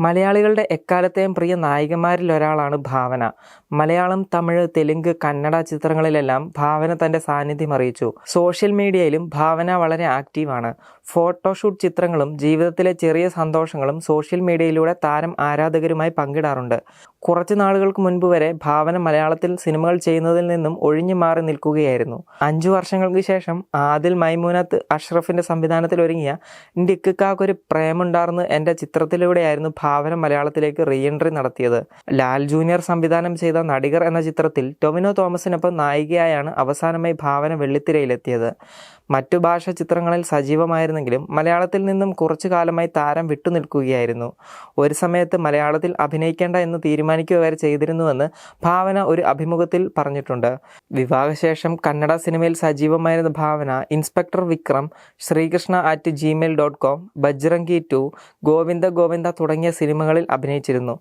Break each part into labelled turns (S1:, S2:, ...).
S1: മലയാളികളുടെ എക്കാലത്തെയും പ്രിയ നായികമാരിൽ ഒരാളാണ് ഭാവന. മലയാളം തമിഴ് തെലുങ്ക് കന്നഡ ചിത്രങ്ങളിലെല്ലാം ഭാവന തന്റെ സാന്നിധ്യം അറിയിച്ചു. സോഷ്യൽ മീഡിയയിലും ഭാവന വളരെ ആക്റ്റീവാണ് ഫോട്ടോഷൂട്ട് ചിത്രങ്ങളും ജീവിതത്തിലെ ചെറിയ സന്തോഷങ്ങളും സോഷ്യൽ മീഡിയയിലൂടെ താരം ആരാധകരുമായി പങ്കിടാറുണ്ട്. കുറച്ച് നാളുകൾക്ക് മുൻപ് വരെ ഭാവന മലയാളത്തിൽ സിനിമകൾ ചെയ്യുന്നതിൽ നിന്നും ഒഴിഞ്ഞു മാറി നിൽക്കുകയായിരുന്നു. അഞ്ചു വർഷങ്ങൾക്ക് ശേഷം ആദിൽ മൈമൂനത്ത് അഷ്റഫിന്റെ സംവിധാനത്തിൽ ഒരുങ്ങിയ എന്റെ ഇക്കാക്കൊരു പ്രേമുണ്ടാർന്ന് എന്റെ ചിത്രത്തിലൂടെയായിരുന്നു ഭാവന മലയാളത്തിലേക്ക് റീഎൻട്രി നടത്തിയത്. ലാൽ ജൂനിയർ സംവിധാനം ചെയ്ത നടികർ എന്ന ചിത്രത്തിൽ ടൊമിനോ തോമസിനൊപ്പം നായികയായാണ് അവസാനമായി ഭാവന വെള്ളിത്തിരയിലെത്തിയത്. മറ്റു ഭാഷ ചിത്രങ്ങളിൽ സജീവമായിരുന്നെങ്കിലും മലയാളത്തിൽ നിന്നും കുറച്ചു കാലമായി താരം വിട്ടുനിൽക്കുകയായിരുന്നു ഒരു സമയത്ത് മലയാളത്തിൽ അഭിനയിക്കേണ്ട എന്ന് തീരുമാനിക്കുക വരെ ചെയ്തിരുന്നുവെന്ന് ഭാവന ഒരു അഭിമുഖത്തിൽ പറഞ്ഞിട്ടുണ്ട്. വിവാഹശേഷം കന്നഡ സിനിമയിൽ സജീവമായിരുന്ന Bhavana inspector Vikram Srikrishna at Gmail dot com Bajrangi two Govinda Govinda തുടങ്ങിയ സിനിമകളിൽ അഭിനയിച്ചിരുന്നു.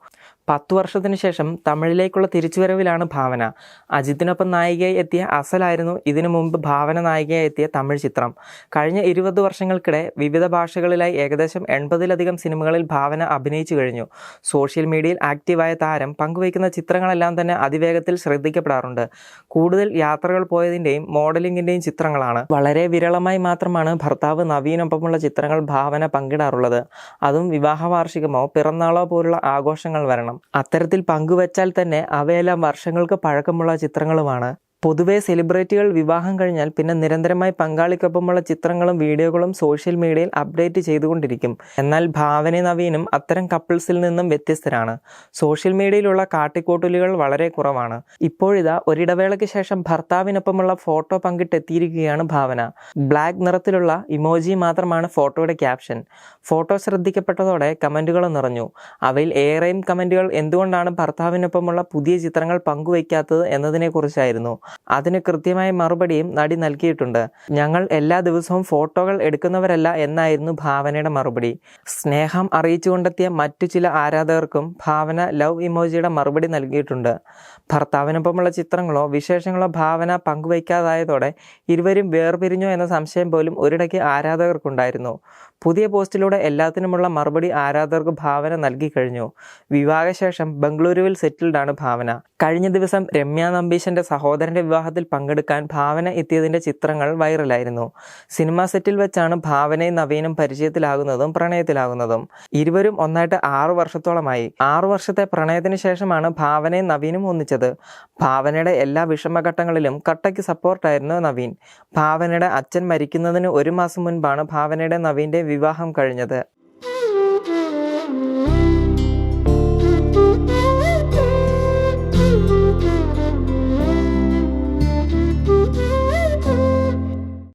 S1: പത്തു വർഷത്തിന് ശേഷം തമിഴിലേക്കുള്ള തിരിച്ചുവരവിലാണ് ഭാവന. അജിത്തിനൊപ്പം നായികയായി എത്തിയ അസലായിരുന്നു ഇതിനു മുമ്പ് ഭാവന നായികയായി എത്തിയ തമിഴ് ചിത്രം. കഴിഞ്ഞ ഇരുപത് വർഷങ്ങൾക്കിടെ വിവിധ ഭാഷകളിലായി ഏകദേശം എൺപതിലധികം സിനിമകളിൽ ഭാവന അഭിനയിച്ചു കഴിഞ്ഞു. സോഷ്യൽ മീഡിയയിൽ ആക്റ്റീവായ താരം പങ്കുവയ്ക്കുന്ന ചിത്രങ്ങളെല്ലാം തന്നെ അതിവേഗത്തിൽ ശ്രദ്ധിക്കപ്പെടാറുണ്ട്. കൂടുതൽ യാത്രകൾ പോയതിന്റെയും മോഡലിംഗിന്റെയും ചിത്രങ്ങളാണ്. വളരെ വിരളമായി മാത്രമാണ് ഭർത്താവ് നവീനൊപ്പമുള്ള ചിത്രങ്ങൾ ഭാവന പങ്കിടാറുള്ളത്. അതും വിവാഹ വാർഷികമോ പിറന്നാളോ പോലുള്ള ആഘോഷങ്ങൾ വരണം. അത്തരത്തിൽ പങ്കുവച്ചാൽ തന്നെ അവയെല്ലാം വർഷങ്ങൾക്ക് പഴക്കമുള്ള ചിത്രങ്ങളുമാണ്. പൊതുവെ സെലിബ്രിറ്റികൾ വിവാഹം കഴിഞ്ഞാൽ പിന്നെ നിരന്തരമായി പങ്കാളിക്കൊപ്പമുള്ള ചിത്രങ്ങളും വീഡിയോകളും സോഷ്യൽ മീഡിയയിൽ അപ്ഡേറ്റ് ചെയ്തുകൊണ്ടിരിക്കും. എന്നാൽ ഭാവന നവീനും അത്തരം കപ്പിൾസിൽ നിന്നും വ്യത്യസ്തരാണ്. സോഷ്യൽ മീഡിയയിലുള്ള കാട്ടിക്കൂട്ടലുകൾ വളരെ കുറവാണ്. ഇപ്പോഴിതാ ഒരിടവേളയ്ക്ക് ശേഷം ഭർത്താവിനൊപ്പമുള്ള ഫോട്ടോ പങ്കിട്ടെത്തിയിരിക്കുകയാണ് ഭാവന. ബ്ലാക്ക് നിറത്തിലുള്ള ഇമോജി മാത്രമാണ് ഫോട്ടോയുടെ ക്യാപ്ഷൻ. ഫോട്ടോ ശ്രദ്ധിക്കപ്പെട്ടതോടെ കമന്റുകൾ നിറഞ്ഞു. അവയിൽ ഏറെയും കമന്റുകൾ എന്തുകൊണ്ടാണ് ഭർത്താവിനൊപ്പമുള്ള പുതിയ ചിത്രങ്ങൾ പങ്കുവയ്ക്കാത്തത് എന്നതിനെക്കുറിച്ചായിരുന്നു. അതിന് കൃത്യമായ മറുപടിയും നടി നൽകിയിട്ടുണ്ട്. ഞങ്ങൾ എല്ലാ ദിവസവും ഫോട്ടോകൾ എടുക്കുന്നവരല്ല എന്നായിരുന്നു ഭാവനയുടെ മറുപടി. സ്നേഹം അറിയിച്ചു കൊണ്ടെത്തിയ മറ്റു ചില ആരാധകർക്കും ഭാവന ലവ് ഇമോജിയുടെ മറുപടി നൽകിയിട്ടുണ്ട്. ഭർത്താവിനൊപ്പമുള്ള ചിത്രങ്ങളോ വിശേഷങ്ങളോ ഭാവന പങ്കുവയ്ക്കാതായതോടെ ഇരുവരും വേർപിരിഞ്ഞോ എന്ന സംശയം പോലും ഒരിടയ്ക്ക് ആരാധകർക്കുണ്ടായിരുന്നു. പുതിയ പോസ്റ്റിലൂടെ എല്ലാത്തിനുമുള്ള മറുപടി ആരാധകർക്ക് ഭാവന നൽകി കഴിഞ്ഞു. വിവാഹശേഷം ബംഗളൂരുവിൽ സെറ്റിൽഡാണ് ഭാവന. കഴിഞ്ഞ ദിവസം രമ്യ നമ്പീശന്റെ സഹോദരന്റെ വിവാഹത്തിൽ പങ്കെടുക്കാൻ ഭാവന എത്തിയതിന്റെ ചിത്രങ്ങൾ വൈറലായിരുന്നു. സിനിമാ സെറ്റിൽ വെച്ചാണ് ഭാവനയും നവീനും പരിചയത്തിലാകുന്നതും പ്രണയത്തിലാകുന്നതും. ഇരുവരും ഒന്നായിട്ട് ആറു വർഷത്തോളമായി. ആറു വർഷത്തെ പ്രണയത്തിന് ശേഷമാണ് ഭാവനയും നവീനും ഒന്നിച്ചത്. ഭാവനയുടെ എല്ലാ വിഷമഘട്ടങ്ങളിലും കട്ടയ്ക്ക് സപ്പോർട്ടായിരുന്നു നവീൻ. ഭാവനയുടെ അച്ഛൻ മരിക്കുന്നതിന് ഒരു മാസം മുൻപാണ് ഭാവനയുടെ നവീന്റെ വിവാഹം കഴിഞ്ഞത്.